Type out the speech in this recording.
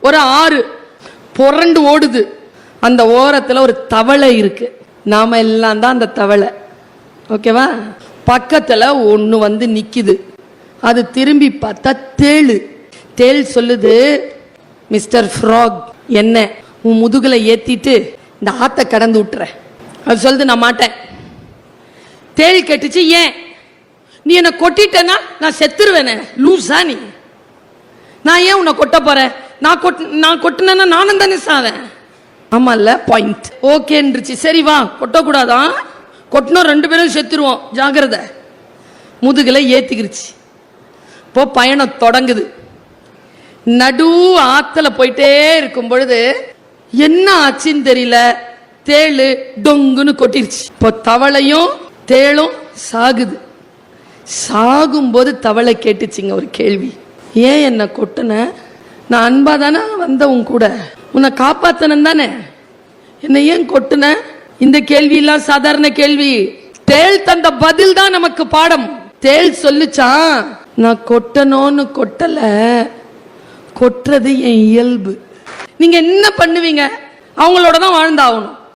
ஒரு ஆறு புரண்டு ஓடுது. அந்த ஓரத்தில் ஒரு தவளை இருக்கு. நாம எல்லாம் தான் அந்த தவளை. ஓகேவா? பக்கத்தில் ஒன்று வந்து நிற்கிது அது திரும்பி பார்த்தா தேளு. தேள் சொல்லுது மிஸ்டர் ஃப்ராக் என்ன? உன் முதுகில் ஏற்றிட்டு இந்த ஆத்த கடந்து விட்டுற அது சொல்லுது நான் மாட்டேன். தேள் கெட்டுச்சு ஏன்? நீ என்னை கொட்டிட்டேன்னா நான் செத்துருவேனே. லூசா நீ. நான் ஏன் உன்னை கொட்ட போறேன்? நான் கொட் நான் கொட்டினேன்னா நானும் தானே சாவேன். ஆமால்ல பாயிண்ட் ஓகேன்றுச்சு சரி வா கொட்டக்கூடாதான் கொட்டினோம் ரெண்டு பேரும் செத்துருவோம். ஜாகிரதை. முதுகுல ஏத்திக்கிருச்சு. இப்போ பயணம் தொடங்குது. நடு ஆத்துல போயிட்டே இருக்கும் பொழுது என்ன ஆச்சுன்னு தெரியல. தேளு டொங்குன்னு கொட்டிருச்சு. இப்போ தவளையும் தேளும் சாகுது. சாகும்போது தவளை கேட்டுச்சுங்க ஒரு கேள்வி. ஏன் என்ன கொட்டுன? நான் அன்பா தானே வந்த உன் கூட. உன்னை காப்பாத்தணும் தானே? என்னை ஏன் கொட்டுன? இந்த கேள்வி எல்லாம் சாதாரண கேள்வி. தேள் தந்த பதில் தான் நமக்கு பாடம். தேள் சொல்லுச்சான் நான் கொட்டணும்னு கொட்டல. கொட்டுறது என் இயல்பு. நீங்க என்ன பண்ணுவீங்க? அவங்களோட தான் வாழ்ந்தாகணும்.